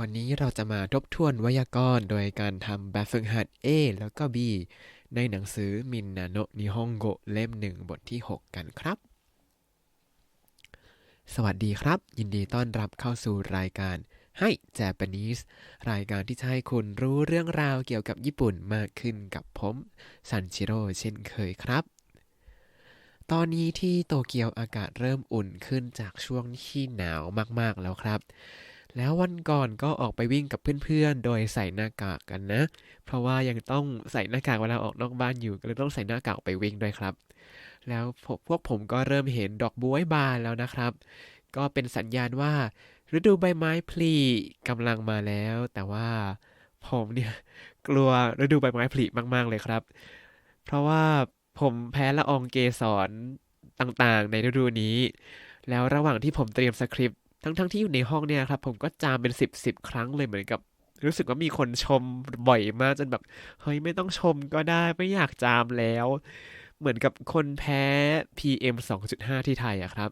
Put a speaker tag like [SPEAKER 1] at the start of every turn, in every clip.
[SPEAKER 1] วันนี้เราจะมาทบทวนไวยากรณ์โดยการทำแบบฝึกหัด A แล้วก็ B ในหนังสือมินนาโนนิฮงโกเล่มหนึ่งบทที่ 6 กันครับ สวัสดีครับ ยินดีต้อนรับเข้าสู่รายการให้ Japanese รายการที่จะให้คุณรู้เรื่องราวเกี่ยวกับญี่ปุ่นมากขึ้นกับผมซันชิโร่เช่นเคยครับ ตอนนี้ที่โตเกียวอากาศเริ่มอุ่นขึ้นจากช่วงที่หนาวมากๆแล้วครับ แล้ววันก่อนก็ออกไปวิ่งกับเพื่อนๆ โดยใส่หน้ากากกันนะ เพราะว่ายังต้องใส่หน้ากากเวลาออกนอกบ้านอยู่ ก็เลยต้องใส่หน้ากากไปวิ่งด้วยครับ แล้วพวกพวกผมก็เริ่มเห็นดอกบัวบานแล้วนะครับ ก็เป็นสัญญาณว่า ฤดูใบไม้ผลิกำลังมาแล้ว แต่ว่าผมเนี่ยกลัวฤดูใบไม้ผลิมากๆเลยครับ เพราะว่าผมแพ้ละอองเกสรต่างๆ ในฤดูนี้ แล้วระหว่างที่ผมเตรียมสคริปต์ ทั้งๆที่อยู่ในห้องเนี่ยครับ ผมก็จามเป็นสิบสิบครั้งเลยเหมือนกับ รู้สึกว่ามีคนชมบ่อยมากจนแบบเฮ้ยไม่ต้องชมก็ได้ไม่อยากจามแล้ว เหมือนกับคนแพ้ PM 2.5 ที่ไทยอะครับ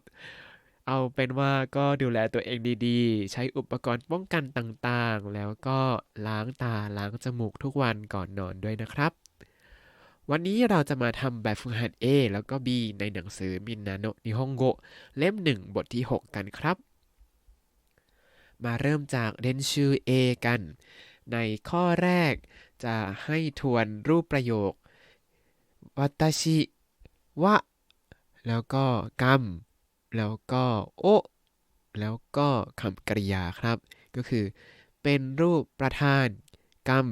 [SPEAKER 1] เอาเป็นว่าก็ดูแลตัวเองดีๆ ใช้อุปกรณ์ป้องกันต่างๆ แล้วก็ล้างตาล้างจมูกทุกวันก่อนนอนด้วยนะครับวันนี้เราจะมาทำแบบฝึกหัด A แล้วก็ B ในหนังสือมินนาโนนิฮงโก เล่ม 1 บทที่ 6 กันครับ มาเริ่มจากเรนชู A กัน ในข้อแรกจะให้ทวนรูปประโยควัตชิวะแล้วก็กัมแล้วก็โอแล้วก็คำกริยาครับ ก็คือเป็นรูปประธานกรรม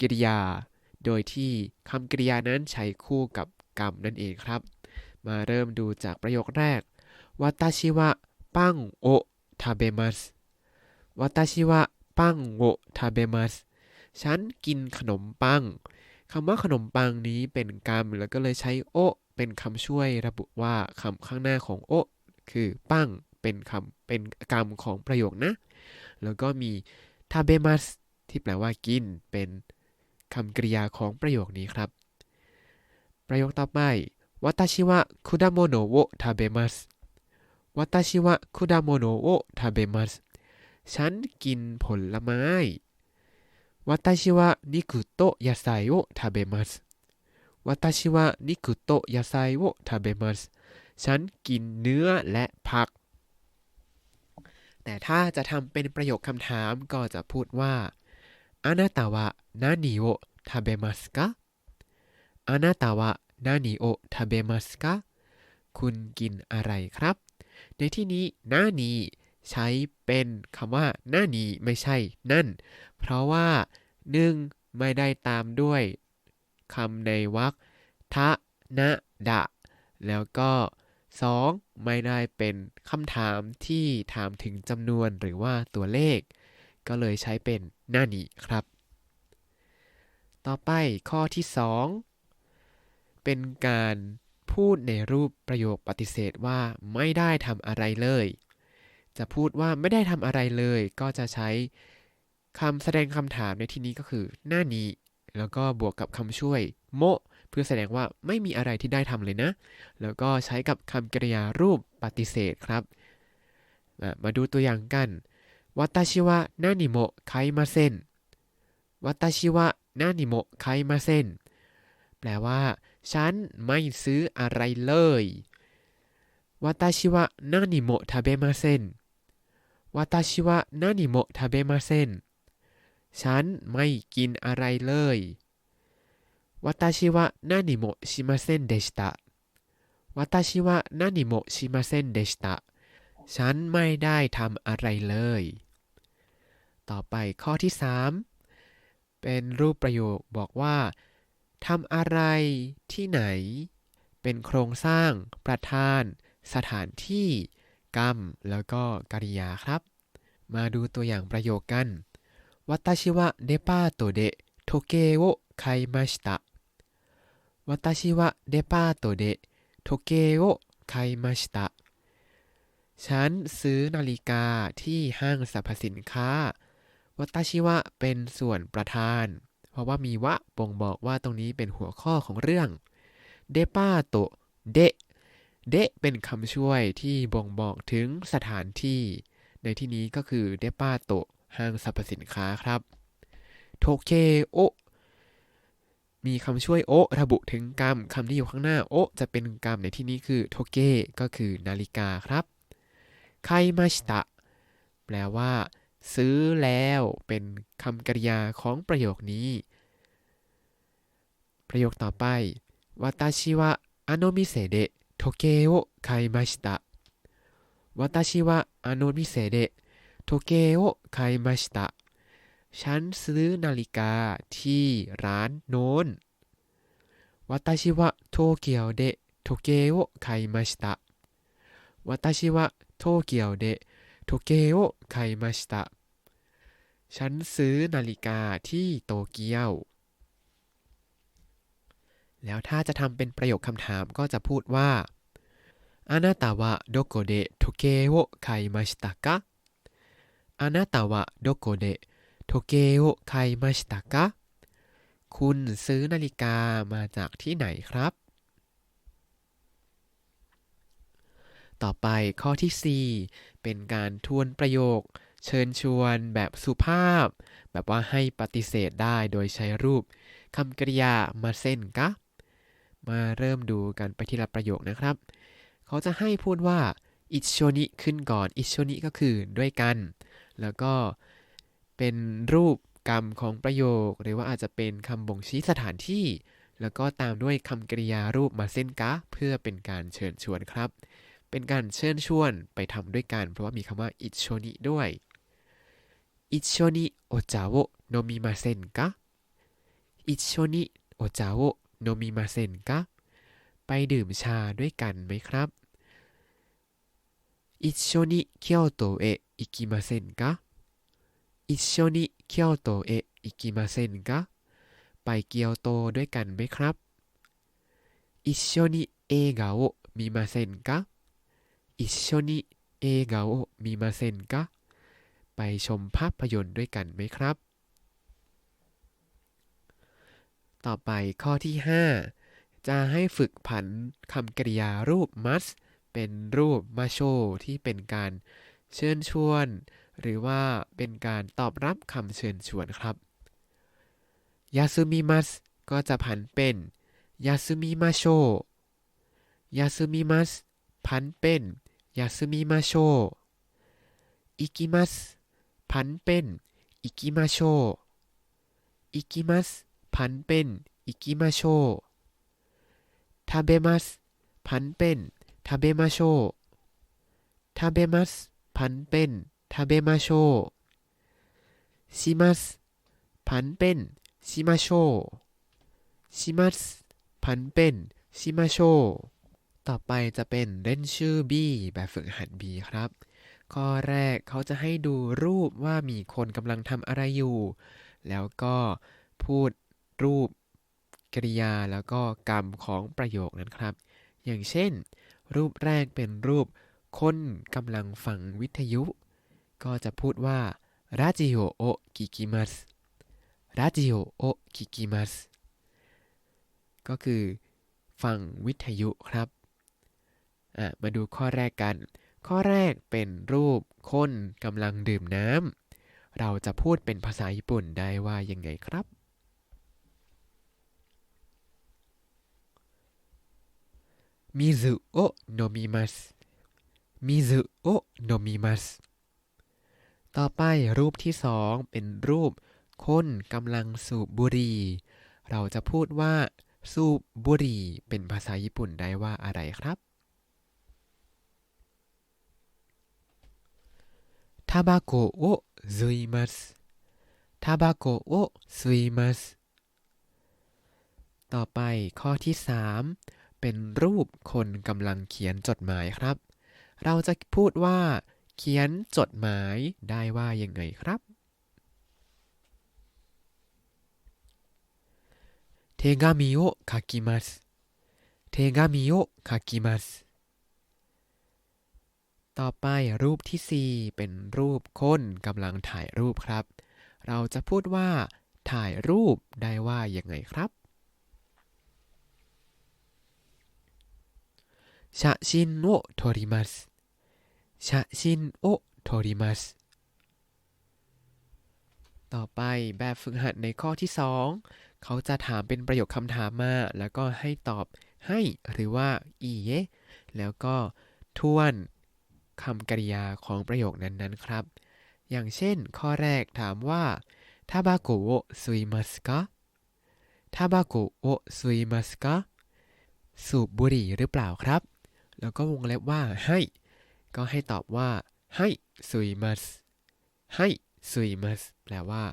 [SPEAKER 1] กริยา โดยที่คำกริยานั้นใช้คู่กับกรรมนั่นเองครับ มาเริ่มดูจากประโยคแรกวัตชิวะปังโอทาเบมัส วัตชิวะปังโอทาเบมัสฉันกินขนมปังคำว่าขนมปังนี้เป็นกรรมแล้วก็เลยใช้โอเป็นคำช่วยระบุว่าคำข้างหน้าของโอคือปังเป็นคำเป็นกรรมของประโยคนะ แล้วก็มีทาเบมัสที่แปลว่ากินเป็นคำกริยาของประโยคนี้ครับ ประโยคต่อไปวาตาชิวะคุดาโมโนะโอทาเบมัสวาตาชิวะคุดาโมโนะโอทาเบมัส ฉันกินผลไม้วาตชิวะนิกุโตะยาไซโอทาเบมัสวาตชิวะนิกุโตะยาไซโอทาเบมัสฉันกินเนื้อและผัก แต่ถ้าจะทำเป็นประโยคคำถามก็จะพูดว่าอานาตาวะนานิโอทาเบมัสกะอานาตาวะนานิโอทาเบมัสกะคุณกินอะไรครับ ในที่นี้นานี ใช้เป็นคำว่าหน้านีไม่ใช่นั่น เพราะว่าหนึ่งไม่ได้ตามด้วยคำในวรรคทะนะดะ แล้วก็ 2. ไม่ได้เป็นคำถามที่ถามถึงจำนวนหรือว่าตัวเลข ก็เลยใช้เป็นหน้านี้ครับ ต่อไปข้อที่ 2 เป็นการพูดในรูปประโยคปฏิเสธว่าไม่ได้ทำอะไรเลย จะพูดว่าไม่ได้ทำอะไรเลย ก็จะใช้คำแสดงคำถามในที่นี้ก็คือ หน้านี้ แล้วก็บวกกับคำช่วย โมเพื่อแสดงว่าไม่มีอะไรที่ได้ทำเลยนะ แล้วก็ใช้กับคำกริยารูปปฏิเสธครับ มาดูตัวอย่างกันวัตชิวะนานิโมะไคมาเซนวัตชิวะนานิโมะไคมาเซนแปลว่า ฉันไม่ซื้ออะไรเลยวัตชิวะนานิโมะทาเบมาเซน วาตาชิวะนานิโมทาเบมาเซนฉันไม่กินอะไรเลยวาตาชิวะนานิโมชิมาเซนเดชตะวาตาชิวะนานิโมชิมาเซนเดชตะฉันไม่ได้ทำอะไรเลย ต่อไปข้อที่สามเป็นรูปประโยคบอกว่าทำอะไรที่ไหน เป็นโครงสร้าง ประธาน สถานที่ กรรม แล้วก็กริยาครับ มาดูตัวอย่างประโยคกันวัตชิวะเดปาโตเดโทเกโอคายมาชิตะวัตชิวะเดปาโตเดโทเกโอคายมาชิตะฉันซื้อนาฬิกาที่ห้างสรรพสินค้า วัตชิวะเป็นส่วนประธาน เพราะว่ามีวะบ่งบอกว่าตรงนี้เป็นหัวข้อของเรื่อง เดปาโตเด เด เป็นคำช่วยที่บ่งบอกถึงสถานที่ ในที่นี้ก็คือเดป้าโตห้างสรรพสินค้าครับโทเคโอมีคำช่วยโอระบุถึงกรรมคำที่อยู่ข้างหน้าโอจะเป็นกรรมในที่นี้คือโทเกก็คือนาฬิกาครับไคมาชิตะแปลว่า ซื้อแล้วเป็นคำกริยาของประโยคนี้ ประโยคต่อไปวัตชิวะอโนมิเซเดโทเกโอไคมาชิตะ 私はあの店で時計を買いましたฉันซื้อนาฬิกาที่ร้านโน้น私は東京で時計を買いました私は東京で時計を買いましたฉันซื้อนาฬิกาที่โตเกียว แล้วถ้าจะทำเป็นประโยคคำถามก็จะพูดว่า あなたはどこで時計を買いましたかあなたはどこでโทเกโอไคมาชิตะกะคุณซื้อนาฬิกามาจากที่ไหนครับ ต่อไปข้อที่ 4 เป็นการทวนประโยค เชิญชวนแบบสุภาพ แบบว่าให้ปฏิเสธได้โดยใช้รูปคำกริยามาเส้นกะ มาเริ่มดูกันไปทีละประโยคนะครับ เขาจะให้พูดว่าอิชโชนิขึ้นก่อนอิชโชนิก็คือด้วยกัน แล้วก็เป็นรูปกรรมของประโยค หรือว่าอาจจะเป็นคำบ่งชี้สถานที่ แล้วก็ตามด้วยคำกริยารูปมาเส้นกะ เพื่อเป็นการเชิญชวนครับ เป็นการเชิญชวนไปทำด้วยกัน เพราะว่ามีคำว่าอิชโชนิด้วยอิชโชนิโอจาโอโนมิมาเซนกะอิชโชนิโอจาโอโนมิมาเซนกะไปดื่มชาด้วยกันไหมครับ อิโชนิเคียวโตเอะอิกิมาเซนกะ一緒に京都へ行きませんかไปเกียวโตด้วยกันไหมครับ一緒に映画を見ませんか一緒に映画を見ませんかไปชมภาพยนตร์ด้วยกันไหมครับ ต่อไปข้อที่ 5 จะให้ฝึกผันคำกริยารูป must เป็นรูปมาโชที่เป็นการเชิญชวน หรือว่าเป็นการตอบรับคำเชิญชวนครับยาซึมิมัสก็จะผันเป็นยาซึมิมาโชยาซึมิมัสผันเป็นยาซึมิมาโชอิกิมัสผันเป็นอิกิมาโชอิกิมัสผันเป็นอิกิมาโชทาเบมัสผันเป็น ทาเบมาโชทาเบมัสผันเป็นทาเบมาโชชิมัสผันเป็นชิมาโชชิมัสผันเป็นชิมาโชต่อไปจะเป็นเล่นชื่อ B แบบฝึกหัด B ครับ ข้อแรกเขาจะให้ดูรูปว่ามีคนกำลังทำอะไรอยู่ แล้วก็พูดรูปกริยาแล้วก็กรรมของประโยคนั้นครับ อย่างเช่น รูปแรกเป็นรูปคนกำลังฟังวิทยุ ก็จะพูดว่าราจิโอโอกิกิมัสราจิโอโอกิกิมัสก็คือฟังวิทยุครับ มาดูข้อแรกกัน ข้อแรกเป็นรูปคนกำลังดื่มน้ำ เราจะพูดเป็นภาษาญี่ปุ่นได้ว่ายังไงครับ มิซุโอะโนมิมัสมิซุโอะโนมิมัสต่อไปรูปที่สองเป็นรูปคนกำลังสูบบุหรี่ เราจะพูดว่า สูบบุหรี่เป็นภาษาญี่ปุ่นได้ว่าอะไรครับทาบาโกโอซุยมัสทาบาโกโอซุยมัสต่อไปข้อที่3 เป็นรูปคนกำลังเขียนจดหมายครับ เราจะพูดว่า เขียนจดหมายได้ว่ายังไงครับ เทกามิโอคากิมัต่อไปรูปที่ 4 เป็นรูปคนกำลังถ่ายรูปครับ เราจะพูดว่า ถ่ายรูปได้ว่ายังไงครับ 写真を撮ります写真を撮ります ต่อไปแบบฝึกหัดในข้อที่ 2 เขาจะถามเป็นประโยคคำถามมา แล้วก็ให้ตอบให้หรือว่าอีเยแล้วก็ทวนคำกริยาของประโยคนั้นๆครับ อย่างเช่น ข้อแรกถามว่าทาบาโกโอซุยมัสกะทาบาโกโอซุยมัสกะสูบบุหรี่หรือเปล่าครับ แล้วก็วงเล็บว่าให้ ก็ให้ตอบว่าให้ซุยมัสให้ซุยมัสแปลว่า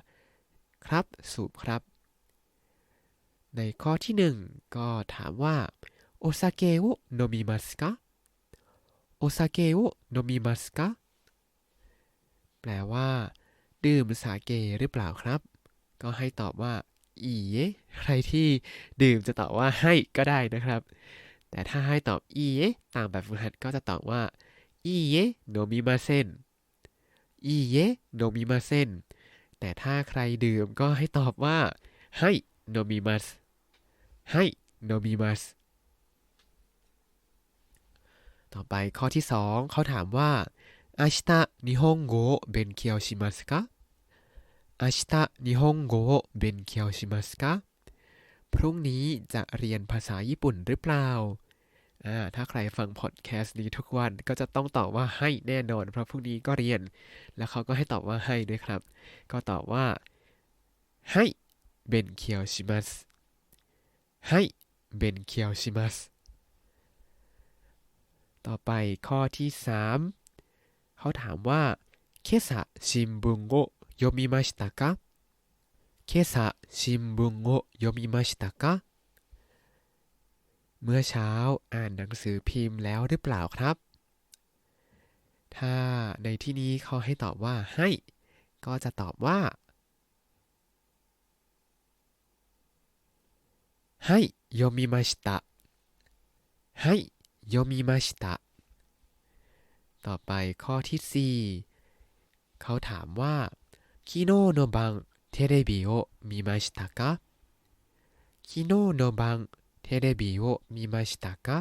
[SPEAKER 1] ครับสูบครับ ในข้อที่หนึ่งก็ถามว่าโอซาเกะโอโนมิมัสกะโอซาเกะโอโนมิมัสกะแปลว่า ดื่มสาเกหรือเปล่าครับ ก็ให้ตอบว่าอีเใครที่ดื่มจะตอบว่าให้ก็ได้นะครับ แต่ถ้าให้ตอบอีเตามแบบฝึกหัดก็จะตอบว่าอีเยโนมิมาเซนอีเยโนมิมาเซนแต่ถ้าใครดื่มก็ให้ตอบว่าให้โนมิมัสให้โนมิมัสต่อไปข้อที่ 2 เขาถามว่าอาชิตะนิฮงโกะเบนเคียวชิมัสกะอาชิตะนิฮงโกเบนเคียวชิมัสกะพรุ่งนี้จะเรียนภาษาญี่ปุ่นหรือเปล่า อ่าถ้าใครฟังพอดแคสต์นี้ทุกวันก็จะต้องตอบว่าให้แน่นอน เพราะพรุ่งนี้ก็เรียน แล้วเขาก็ให้ตอบว่าให้ด้วยครับ ก็ตอบว่าให้เบนเคียวชิมัสให้เบนเคียวชิมัสต่อไปข้อที่ 3 เขาถามว่าเคสะชิมบุงโกโยมิมาชิตะกะเคสะชิมบุงโกโยมิมาชิตะกะ เมื่อเช้าอ่านหนังสือพิมพ์แล้วหรือเปล่าครับ ถ้าในที่นี้เขาให้ตอบว่าให้ ก็จะตอบว่า ให้โยมิมาชิตะให้โยมิมาชิตะต่อไปข้อที่ 4 เขาถามว่าคิโนโนบังเทเลบิโอมีมาชิตะกะคิโนโนบัง เทเลบิโอมิมาชิตะกะ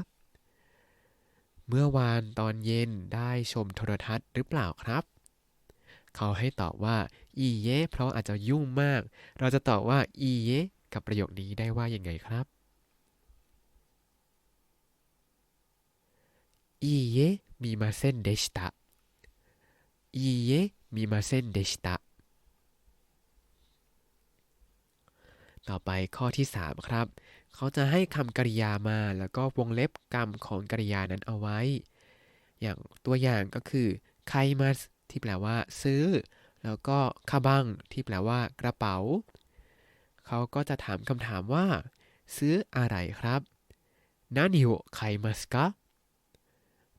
[SPEAKER 1] เมื่อวานตอนเย็นได้ชมโทรทัศน์หรือเปล่าครับ เขาให้ตอบว่าอีเยเพราะอาจจะยุ่งมาก เราจะตอบว่าอีเยกับประโยคนี้ได้ว่ายังไงครับอีเยมีมาเส้นเดชตะอีเยมีมาเส้นเดชตะ ต่อไปข้อที่ 3 ครับ เขาจะให้คำกริยามาแล้วก็วงเล็บกรรมของกริยานั้นเอาไว้ อย่างตัวอย่างก็คือไคมัสที่แปลว่า ซื้อ แล้วก็คาบังที่แปลว่า กระเป๋า เขาก็จะถามคำถามว่า ซื้ออะไรครับนานิโอไคมัสกะ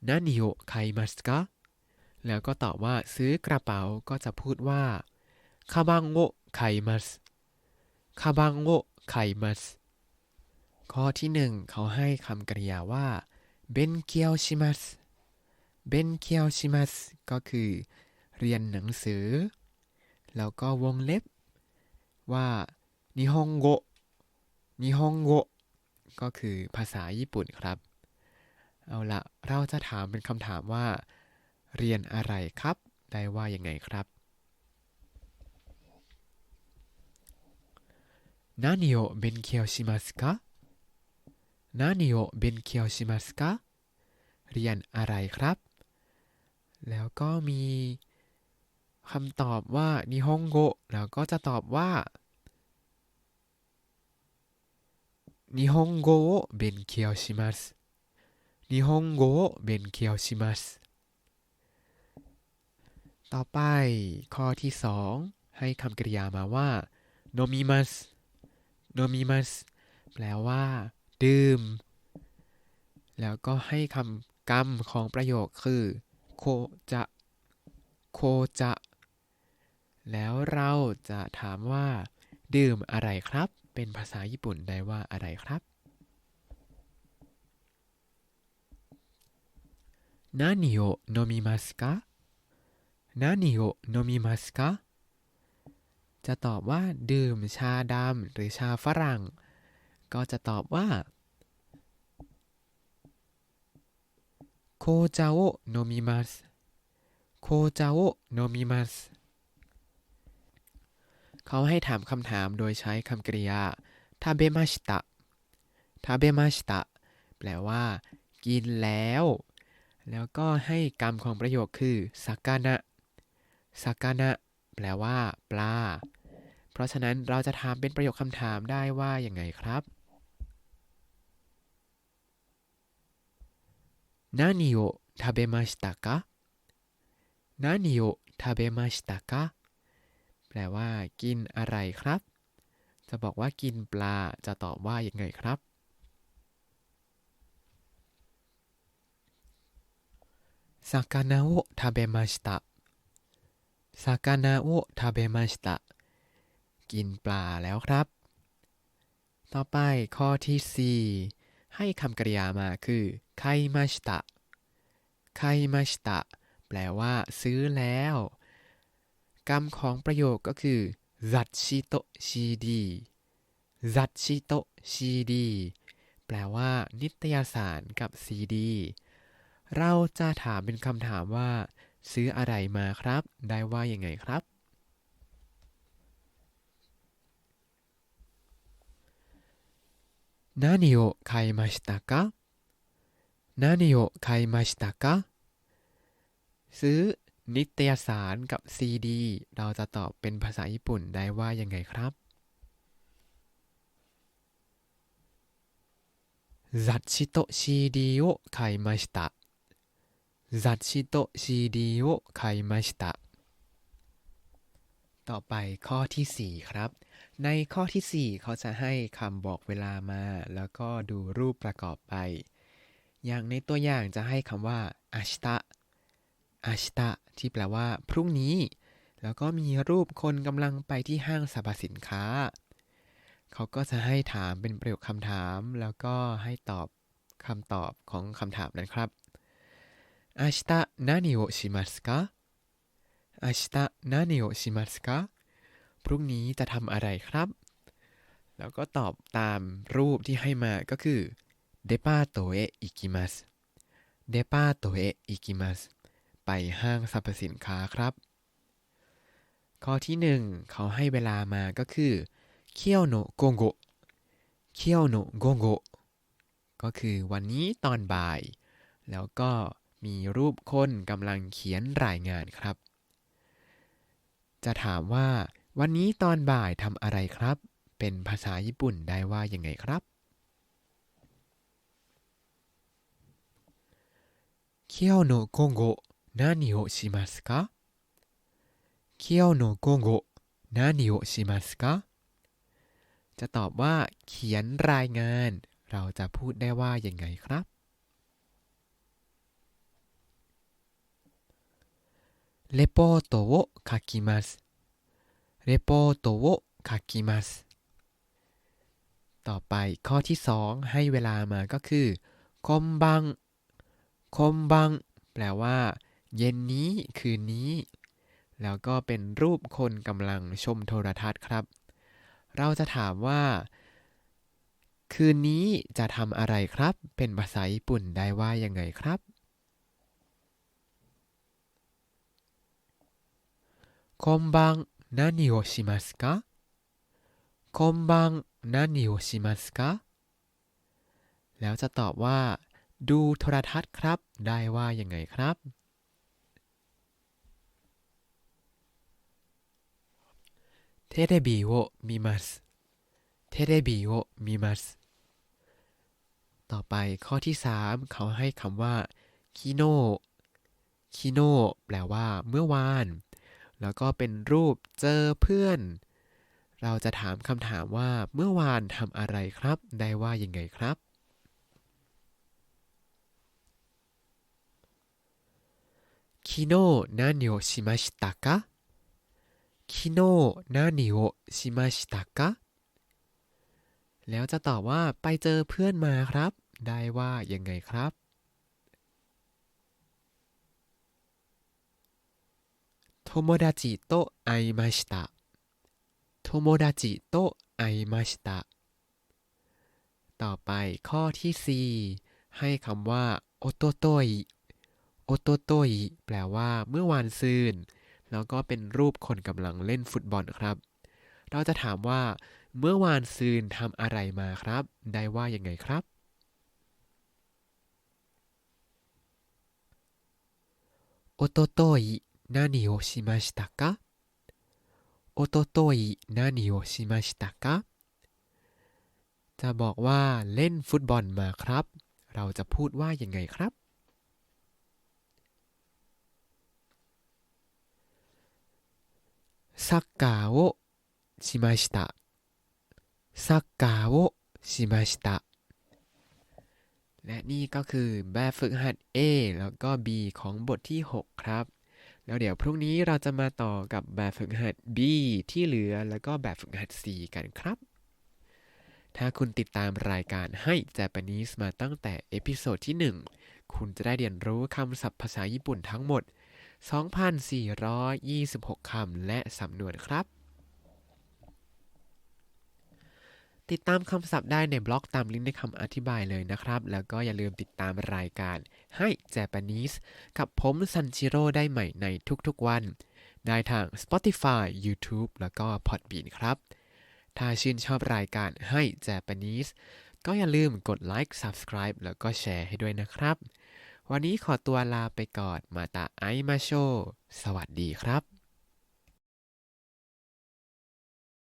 [SPEAKER 1] นานิโอไคมัสกะแล้วก็ตอบว่าซื้อกระเป๋าก็จะพูดว่าคาบังโอไคมัส คาบังโอไคมัสข้อที่หนึ่งเขาให้คำกริยาว่าเบนเคียวชิมัสเบนเคียวชิมัสก็คือ เรียนหนังสือ แล้วก็วงเล็บว่านิฮงโกนิฮงโกก็คือภาษาญี่ปุ่นครับ เอาละเราจะถามเป็นคำถามว่า เรียนอะไรครับ ได้ว่ายังไงครับ 何を勉強しますか何を勉強しますかเรียนอะไรครับ แล้วก็มีคำตอบว่านิฮงโกแล้วก็จะตอบว่านิฮงโกを勉強します日本語を勉強しますต่อไป ข้อที่สองให้คำกริยามาว่าโนมิมัส โนมิมัสแปลว่า ดื่ม แล้วก็ให้คำกรรมของประโยคคือโคจะโคจะ แล้วเราจะถามว่า ดื่มอะไรครับ เป็นภาษาญี่ปุ่นได้ว่าอะไรครับ何を飲みますか何を飲みますか จะตอบว่า ดื่มชาดำหรือชาฝรั่ง ก็จะตอบว่าโคจาโอโนมิมัสโคจาโอโนมิมัสเขาให้ถามคำถามโดยใช้คำกริยาทาเบมาชิตะทาเบมาชิตะแปลว่า กินแล้ว แล้วก็ให้กรรมของประโยคคือสักกานะสักกานะแปลว่า ปลา เพราะฉะนั้นเราจะถามเป็นประโยคคำถามได้ว่าอย่างไงครับ何を食べましたか何を食べましたかแปลว่า กินอะไรครับ จะบอกว่ากินปลา จะตอบว่าอย่างไงครับ魚を食べました魚を食べました กินปลาแล้วครับ ต่อไปข้อที่ 4 ให้คำกริยามาคือไคมาชิตะไคมาชิตะแปลว่า ซื้อแล้วกรรมของประโยคก็คือซัตชิโตชีดีซัตชิโตชีดี แปลว่า นิตยสารกับซีดี เราจะถามเป็นคำถามว่า ซื้ออะไรมาครับ ได้ว่ายังไงครับ 何を買いましたか何を買いましたかซื้อนิตยสารกับซีดี เราจะตอบเป็นภาษาญี่ปุ่นได้ว่ายังไงครับ雑誌と CD を買いました雑誌と CD を買いましたต่อไปข้อที่ 4 ครับ ในข้อที่ 4 เขาจะให้คำบอกเวลามา แล้วก็ดูรูปประกอบไป อย่างในตัวอย่างจะให้คำว่าอาชิตะอาชิตะที่แปลว่า พรุ่งนี้ แล้วก็มีรูปคนกำลังไปที่ห้างสรรพสินค้า เขาก็จะให้ถามเป็นประโยคคำถาม แล้วก็ให้ตอบคำตอบของคำถามนั้นครับ明日何をしますか明日何をしますか พรุ่งนี้จะทำอะไรครับ แล้วก็ตอบตามรูปที่ให้มาก็คือเดปาโตเออิกิมัสเดปาโตเออิกิมัสไปห้างสรรพสินค้าครับ ข้อที่หนึ่งเขาให้เวลามาก็คือเคียวโนโกโกเคียวโนโกโกก็คือวันนี้ตอนบ่าย แล้วก็มีรูปคนกำลังเขียนรายงานครับ จะถามว่า วันนี้ตอนบ่ายทำอะไรครับ เป็นภาษาญี่ปุ่นได้ว่ายังไงครับ今日の午後何をしますか今日の午後何をしますかจะตอบว่า เขียนรายงาน เราจะพูดได้ว่ายังไงครับレポートを書きます。 เรโปโตโวคากิต่อไปข้อที่สองให้เวลามาก็คือคอมบังคอมบังแปลว่า เย็นนี้คืนนี้ แล้วก็เป็นรูปคนกำลังชมโทรทัศน์ครับ เราจะถามว่า คืนนี้จะทำอะไรครับ เป็นภาษาญี่ปุ่นได้ว่ายังไงครับคอมบัง 何をしますかこんばん何をしますかแล้วจะตอบว่า ดูโทรทัศน์ครับ ได้ว่ายังไงครับテレビを見ますテレビを見ますต่อไปข้อที่สามเขาให้คำว่าคิโนคิโนแปลว่า เมื่อวาน แล้วก็เป็นรูปเจอเพื่อน เราจะถามคำถามว่าเมื่อวานทำอะไรครับ ได้ว่ายังไงครับ คิโนะนานิโอชิมาชิตะกะคิโนะนานิโอชิมาชิตะกะแล้วจะตอบว่าไปเจอเพื่อนมาครับ ได้ว่ายังไงครับ 友達と会いました友達と会いましたต่อไปข้อที่ 4 ให้คำว่าโอโตโตยโอโตโตยแปลว่า เมื่อวานซืน แล้วก็เป็นรูปคนกำลังเล่นฟุตบอลครับ เราจะถามว่า เมื่อวานซืนทำอะไรมาครับ ได้ว่ายังไงครับ โอโตโตอิ นานิโอชิมาชิตะกะโอโตโตอินานิโอชิมาชิตะกะจะบอกว่าเล่นฟุตบอลมาครับ เราจะพูดว่ายังไงครับ サッカーをしました。サッカーをしました。และนี่ก็คือแบบฝึกหัด A แล้วก็ B ของบทที่ 6 ครับ แล้วเดี๋ยวพรุ่งนี้เราจะมาต่อกับแบบฝึกหัด B ที่เหลือแล้วก็แบบฝึกหัด C กันครับ ถ้าคุณติดตามรายการให้ Japanese มาตั้งแต่เอพิโซดที่ 1 คุณจะได้เรียนรู้คำศัพท์ภาษาญี่ปุ่นทั้งหมด 2,426 คำและสำนวนครับ ติดตามคำศัพท์ได้ในบล็อกตามลิงก์ในคำอธิบายเลยนะครับ แล้วก็อย่าลืมติดตามรายการให้ Japanese กับผมซันชิโร่ได้ใหม่ในทุกๆวัน ได้ทาง Spotify YouTube แล้วก็ Podbean ครับ ถ้าชื่นชอบรายการให้ Japanese ก็อย่าลืมกดไลค์ Subscribe แล้วก็แชร์ให้ด้วยนะครับ วันนี้ขอตัวลาไปก่อนมาตาไอมาโช สวัสดีครับ